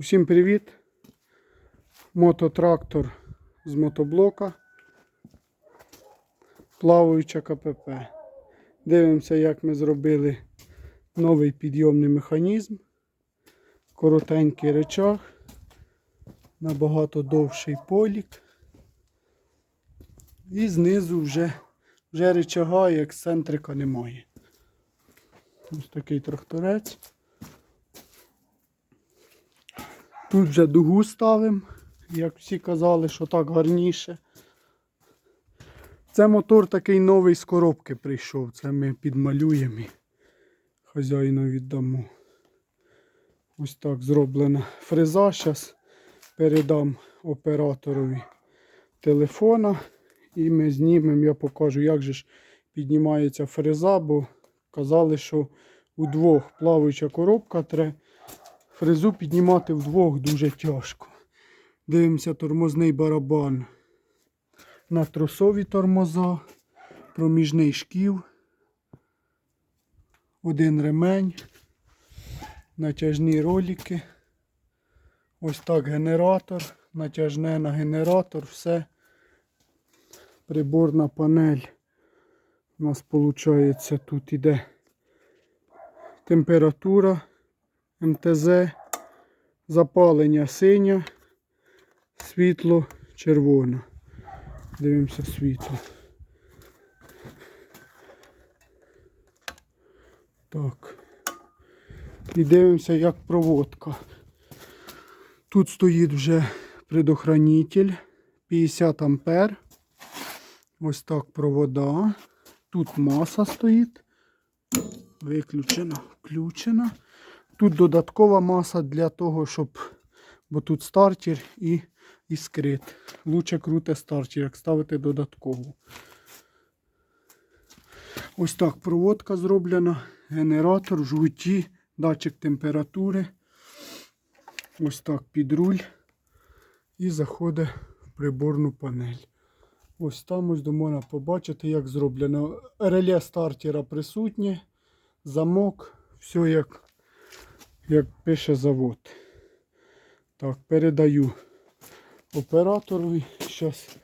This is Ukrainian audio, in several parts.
Усім привіт! Мототрактор з мотоблока. Плаваюча КПП. Дивимося, як ми зробили новий підйомний механізм. Коротенький речах. Набагато довший полік. І знизу вже, вже речага і ексцентрика немає. Ось такий тракторець. Тут вже дугу ставимо, як всі казали, що так гарніше. Це мотор такий новий з коробки прийшов. Це ми підмалюємо і хазяїну віддамо. Ось так зроблена фреза. Зараз передам операторові телефона і ми знімемо, я покажу, як же ж піднімається фреза, бо казали, що удвох плаваюча коробка треба фрезу піднімати вдвох дуже тяжко. Дивимося тормозний барабан на тросові тормоза, проміжний шків, один ремень, натяжні ролики. Ось так генератор, натяжне на генератор, все. Приборна панель. У нас виходить тут іде температура. МТЗ, запалення синя, світло червоне. Дивимося світло. Так. І дивимося, як проводка. Тут стоїть вже предохранитель 50 ампер. Ось так провода. Тут маса стоїть. Виключена, включена. Тут додаткова маса для того, щоб. Бо тут стартер і іскрит. Лучше круте стартер, як ставити додаткову. Ось так проводка зроблена. Генератор, жгуті, датчик температури. Ось так під руль. І заходить в приборну панель. Ось там ось можна побачити, як зроблено. Реле стартера присутнє, замок, все як як пише завод. Так, передаю операторові. Зараз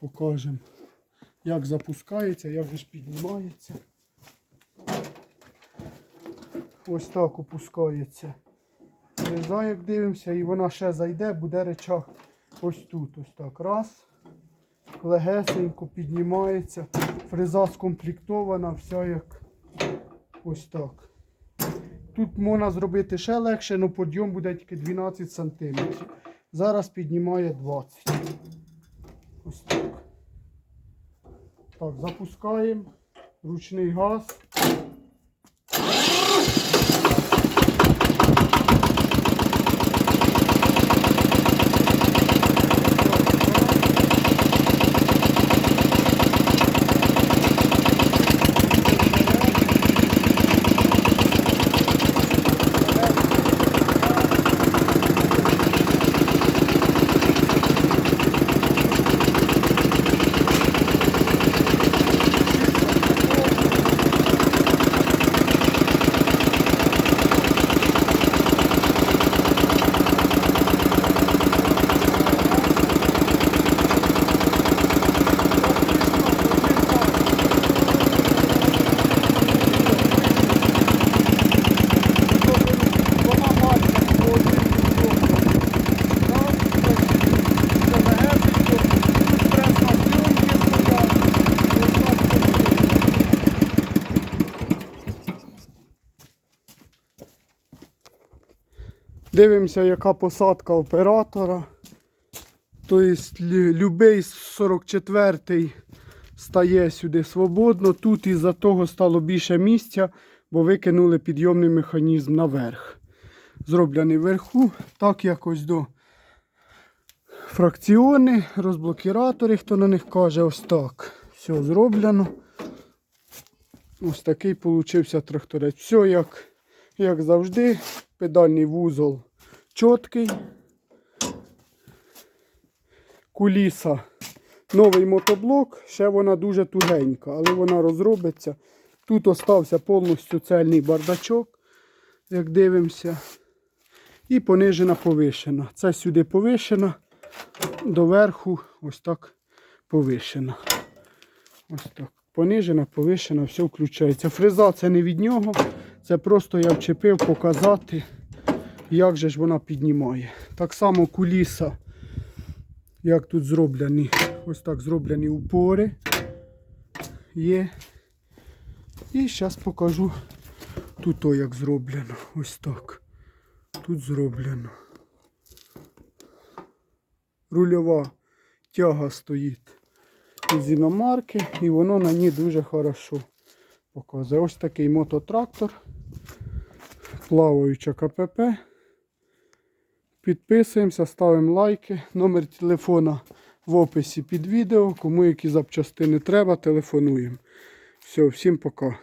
покажемо, як запускається, як ж піднімається. Ось так опускається. Фреза, як дивимося, і вона ще зайде, буде речах ось тут. Ось так. Раз. Легесенько піднімається. Фреза скомплектована, вся як ось так. Тут можна зробити ще легше, але подйом буде тільки 12 см. Зараз піднімає 20. Ось так. Так, запускаємо. Ручний газ. Дивимося, яка посадка оператора. Тобто любий 44-й стає сюди свободно. Тут із-за того стало більше місця, бо викинули підйомний механізм наверх. Зроблений вверху, так якось до фракціони, розблокіратори, хто на них каже, ось так. Все зроблено. Ось такий получився тракторець. Все як, як завжди. Педальний вузол чіткий. Куліса. Новий мотоблок, ще вона дуже тугенька, але вона розробиться. Тут остався повністю цельний бардачок, як дивимося. І понижена повишена. Це сюди повишена, доверху ось так повишена. Ось так. Понижена, повишена, все включається. Фреза це не від нього. Це просто я вчепив показати, як же ж вона піднімає. Так само куліса, як тут зроблені, ось так зроблені упори. Є. І зараз покажу тут то як зроблено. Ось так. Тут зроблено. Рульова тяга стоїть із іномарки, і воно на ній дуже хорошо показує. Ось такий мототрактор, плаваюча КПП. Підписуємося, ставимо лайки. Номер телефона в описі під відео. Кому які запчастини треба, телефонуємо. Все, всім пока.